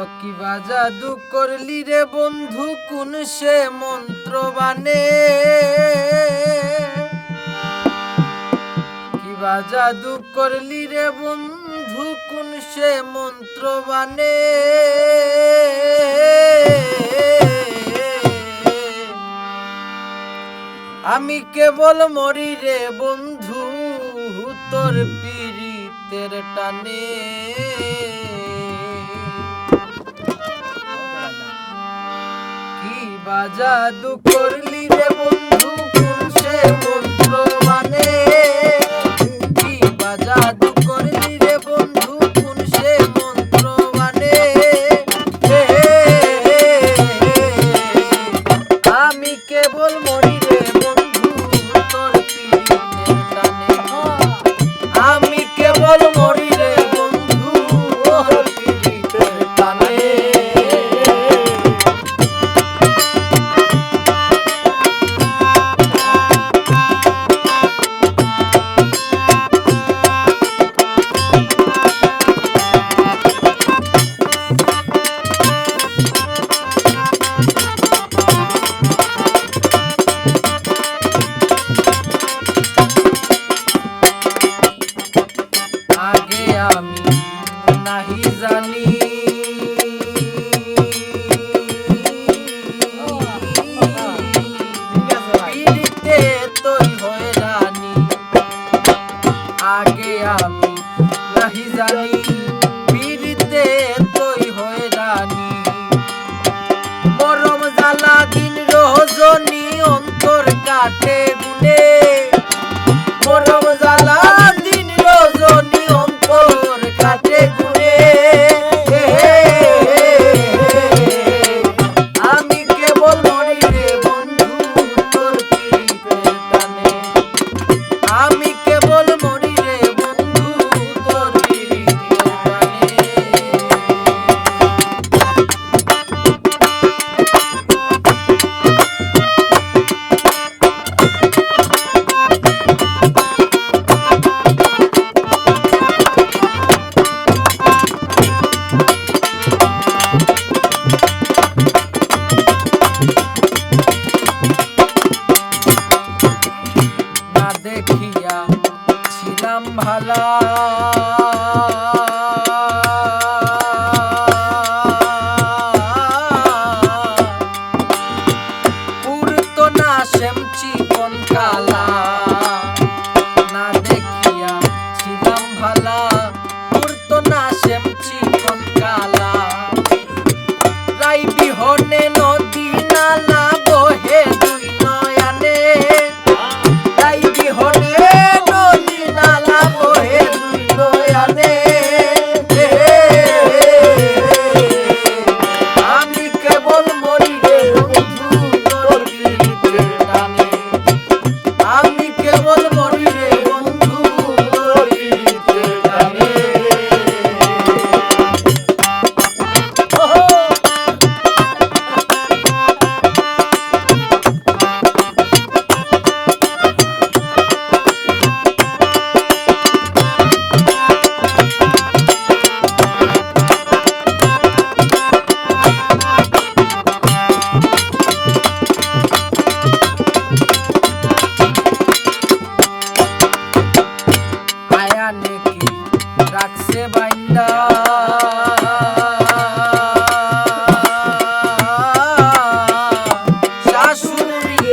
অকিবা জাদু করলি রে বন্ধু, কোন সে মন্ত্র বানে কিবা জাদু করলি রে বন্ধু, কোন সে মন্ত্র বানে আমি কেবল মরি রে বন্ধু, তোর পিরিতের টানে। বাজা দু করলি রে বন্ধু সে বল